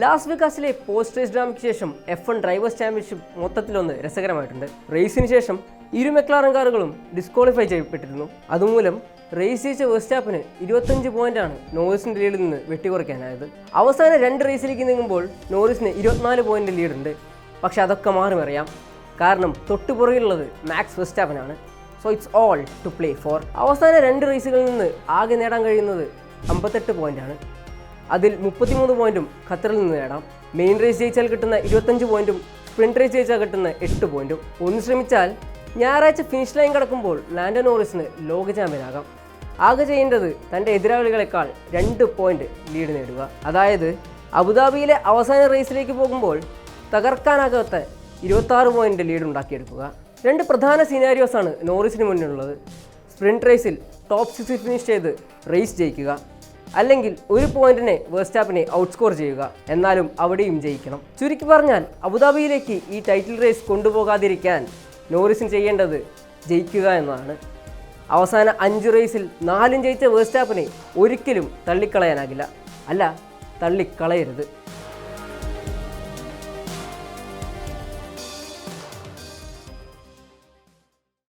Las വെഗാസിലെ post race ഡ്രാമയ്ക്ക് ശേഷം എഫ് വൺ ഡ്രൈവേഴ്സ് ചാമ്പ്യൻഷിപ്പ് മൊത്തത്തിലൊന്ന് രസകരമായിട്ടുണ്ട്. റേസിന് ശേഷം ഇരു മെക്ലാറൻ കാറുകളും ഡിസ്ക്വാളിഫൈ ചെയ്യപ്പെട്ടിരുന്നു. അതുമൂലം റേസ് ജയിച്ച വെസ്റ്റാപ്പിന് ഇരുപത്തഞ്ച് പോയിന്റാണ് നോറിസിന്റെ ലീഡിൽ നിന്ന് വെട്ടിക്കുറയ്ക്കാനായത്. അവസാന രണ്ട് റേസിലേക്ക് നീങ്ങുമ്പോൾ നോറിസിന് ഇരുപത്തിനാല് പോയിന്റ് ലീഡുണ്ട് പക്ഷെ അതൊക്കെ മാറി അറിയാം കാരണം തൊട്ടുപുറകിലുള്ളത് Max വെസ്റ്റാപ്പനാണ് so it's all to play for അവസാന രണ്ട് റേസുകളിൽ നിന്ന് ആകെ നേടാൻ കഴിയുന്നത് അമ്പത്തെട്ട് പോയിന്റാണ് അതിൽ മുപ്പത്തിമൂന്ന് പോയിന്റും ഖത്തറിൽ നിന്ന് നേടാം. മെയിൻ റേസ് ജയിച്ചാൽ കിട്ടുന്ന ഇരുപത്തഞ്ച് പോയിന്റും സ്പ്രിന്റ് റേസ് ജയിച്ചാൽ കിട്ടുന്ന എട്ട് പോയിന്റും. ഒന്ന് ശ്രമിച്ചാൽ ഞായറാഴ്ച ഫിനിഷ് ലൈൻ കടക്കുമ്പോൾ ലാൻഡോ നോറിസിന് ലോക ചാമ്പ്യനാകാം ആകെ. ചെയ്യേണ്ടത് തന്റെ എതിരാളികളെക്കാൾ രണ്ട് പോയിന്റ് ലീഡ് നേടുക. അതായത് അബുദാബിയിലെ അവസാന റേസിലേക്ക് പോകുമ്പോൾ തകർക്കാനാകാത്ത ഇരുപത്താറ് പോയിന്റ് ലീഡ് ഉണ്ടാക്കിയെടുക്കുക. രണ്ട് പ്രധാന സിനാരിയോസാണ് നോറിസിന് മുന്നിലുള്ളത്. സ്പ്രിന്റ് റേസിൽ ടോപ്പ് സിക്സിൽ ഫിനിഷ് ചെയ്ത് റേസ് ജയിക്കുക. അല്ലെങ്കിൽ ഒരു പോയിന്റിനെ വേഴ്സ്റ്റാപ്പിനെ ഔട്ട്സ്കോർ ചെയ്യുക. എന്നാലും അവിടെയും ജയിക്കണം. ചുരുക്കി പറഞ്ഞാൽ അബുദാബിയിലേക്ക് ഈ ടൈറ്റിൽ റേസ് കൊണ്ടുപോകാതിരിക്കാൻ നോറിസിന് ചെയ്യേണ്ടത് ജയിക്കുക എന്നതാണ് അവസാന അഞ്ച് റേസിൽ നാലും ജയിച്ച വേഴ്സ്റ്റാപ്പിനെ ഒരിക്കലും തള്ളിക്കളയാനാകില്ല. അല്ല തള്ളിക്കളയരുത്.